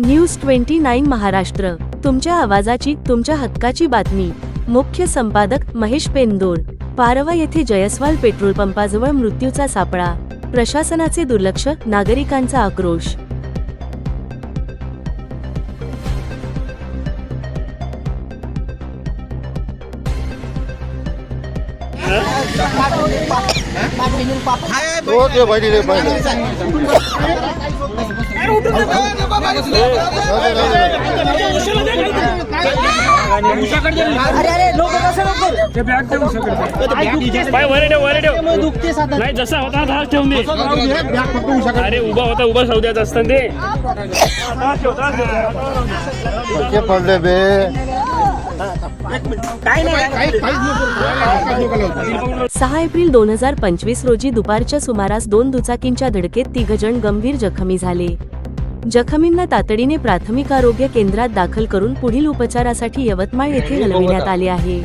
News twenty nine Maharashtra. तुमच्या आवाजाची तुमच्या हक्काची बातमी. मुख्य संपादक महेश पेंदोर. पारवा येथे जयस्वाल पेट्रोल पंपाजवळ मृत्यूचा सापळा. प्रशासनाचे दुर्लक्ष नागरिकांचा आक्रोश. हो पाहिजे अरे अरे नाही जसा होता तसाच ठेवून दे अरे उभा होता उभा सौद्यात असतं ते पडले बे. सहा एप्रिल दोन हजार पंचवीस रोजी दुपारच्या सुमारास दोन दुचाकींच्या धडकेत तिघजण गंभीर जखमी झाले. जखमींना तातडीने प्राथमिक आरोग्य केंद्रात दाखल करून पुढील उपचारासाठी यवतमाळ येथे हलविण्यात आले आहे.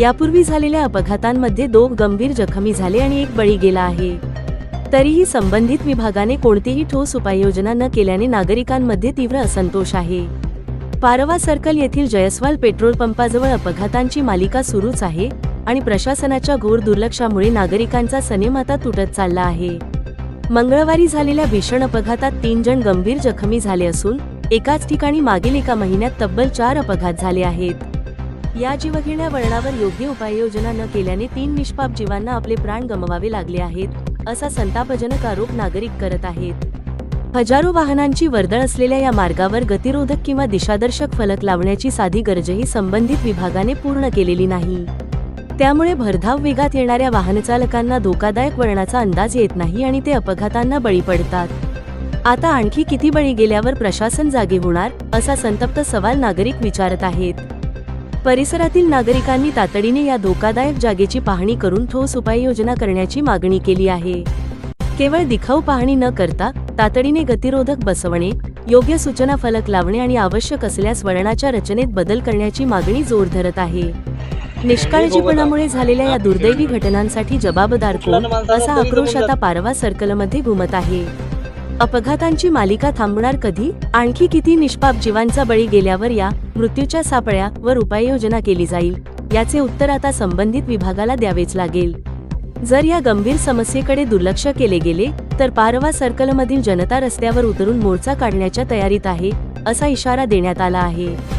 यापूर्वी झालेल्या अपघातांमध्ये दोघ गंभीर जखमी झाले आणि एक बळी गेला आहे. तरीही संबंधित विभागाने कोणतीही ठोस उपाययोजना न केल्याने नागरिकांमध्ये तीव्र असंतोष आहे. पारवा सर्कल येथील जयस्वाल पेट्रोल पंपाजवळ अपघातांची मालिका सुरूच आहे आणि प्रशासनाच्या घोर दुर्लक्षामुळे नागरिकांचा सनेमाता तुटत चालला आहे. मंगळवारी झालेल्या भीषण अपघातात तीन जण गंभीर जखमी झाले असून एकाच ठिकाणी मागील एका महिन्यात तब्बल चार अपघात झाले आहेत. या जीवघेण्या वळणावर योग्य उपाययोजना न केल्याने तीन निष्पाप जीवांना आपले प्राण गमवावे लागले आहेत असा संतापजनक आरोप नागरिक करत आहेत. हजारो वाहनांची वर्दळ असलेल्या या मार्गावर गतिरोधक किंवा दिशादर्शक फलक लावण्याची साधी गरजही संबंधित विभागाने पूर्ण केलेली नाही. त्यामुळे भरधाव वेगात येणाऱ्या वाहनचालकांना धोकादायक वळणाचा अंदाज येत नाही आणि ते अपघातांना बळी पडतात. आता आणखी किती बळी गेल्यावर प्रशासन जागे होणार असा संतप्त सवाल नागरिक विचारत आहेत. परिसरातील नागरिकांनी तातडीने या धोकादायक जागेची पाहणी करून ठोस उपाययोजना करण्याची मागणी केली आहे. केवळ दिखाऊ पाहणी न करता तातडीने गतिरोधक बसवणे योग्य सूचना फलक लावणे आणि आवश्यक असल्यास वळणाच्या रचनेत बदल करण्याची मागणी जोर धरत आहे. निष्काळजीपणामुळे झालेल्या या दुर्दैवी घटनांसाठी जबाबदार कोण? असा आक्रोश आता पारवा सर्कलमध्ये घुमत आहे. अपघातांची मालिका थांबणार कधी? आणखी किती निष्पाप जीवांचा बळी गेल्यावर या मृत्यूच्या सापळ्या वर उपाययोजना केली जाईल? याचे उत्तर आता संबंधित विभागाला द्यावेच लागेल. जर या गंभीर समस्येकडे दुर्लक्ष केले गेले तर पारवा सर्कलमधील जनता रस्त्यावर उतरून मोर्चा काढण्याच्या तयारीत आहे असा इशारा देण्यात आला आहे.